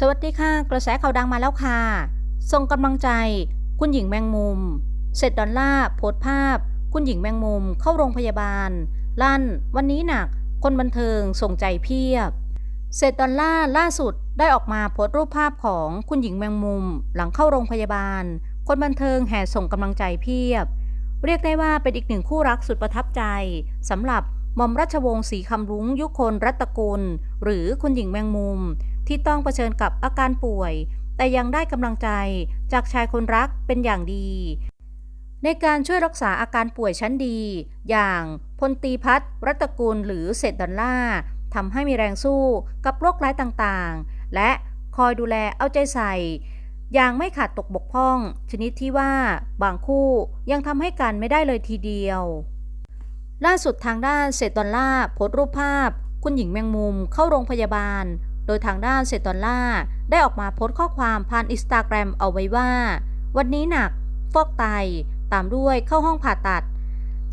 สวัสดีค่ะ กระแสข่าวดังมาแล้วค่ะ ส่งกำลังใจ คุณหญิงแมงมุม เสร็จดอลล่าโพสภาพ คุณหญิงแมงมุมเข้าโรงพยาบาล ลั่น วันนี้หนัก คนบันเทิงส่งใจเพียบ เสร็จดอลล่าล่าสุดได้ออกมาโพสรูปภาพของคุณหญิงแมงมุม หลังเข้าโรงพยาบาล คนบันเทิงแห่ส่งกำลังใจเพียบ เรียกได้ว่าเป็นอีกหนึ่งคู่รักสุดประทับใจสำหรับหม่อมราชวงศ์ศรีคำรุ้งยุคนรัตนกุล หรือคุณหญิงแมงมุม ที่ต้องเผชิญกับอาการป่วย แต่ยังได้กำลังใจจากชายคนรักเป็นอย่างดี ในการช่วยรักษาอาการป่วยชั้นดี อย่างพลตีพัฒน์รัตกุลหรือเศษดอลล่าทำให้มีแรงสู้กับโรคร้ายต่างๆ และคอยดูแลเอาใจใส่ อย่างไม่ขาดตกบกพร่อง ชนิดที่ว่าบางคู่ยังทำให้กันไม่ได้เลยทีเดียว ล่าสุดทางด้านเศษดอลล่าโพสต์รูปภาพ คุณหญิงแมงมุมเข้าโรงพยาบาล โดยทางด้านเศรษฐดอลล่าได้ออกมาโพสต์ข้อความผ่านอินสตาแกรมเอาไว้ว่า วันนี้หนัก ฟอกไต ตามด้วยเข้าห้องผ่าตัด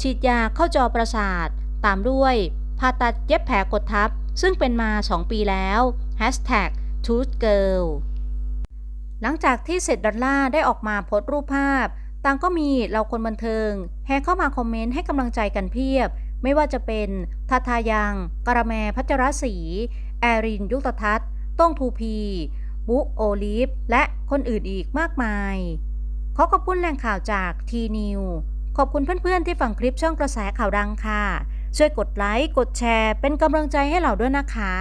ฉีดยาเข้าจอประสาท ตามด้วยผ่าตัดเย็บแผลกดทับ ซึ่งเป็นมา 2 ปีแล้ว Hashtag Truth Girl หลังจากที่เสร็จดอลล่าได้ออกมาโพสต์รูปภาพ ต่างก็มีเราคนบันเทิง แห่เข้ามาคอมเมนต์ให้กำลังใจกันเพียบ ไม่ว่าจะเป็นทาทายัง กระแมพัชรศรี แอรินยุตทัศน์ ต้งทูพี บุ๊ โอลิฟ และคนอื่นอีกมากมาย ขอขอบคุณแหล่งข่าวจากทีนิวขอบคุณเพื่อนๆที่ฟังคลิปช่องกระแสข่าวดังค่ะ ช่วยกดไลค์ กดแชร์ เป็นกำลังใจให้เราด้วยนะคะ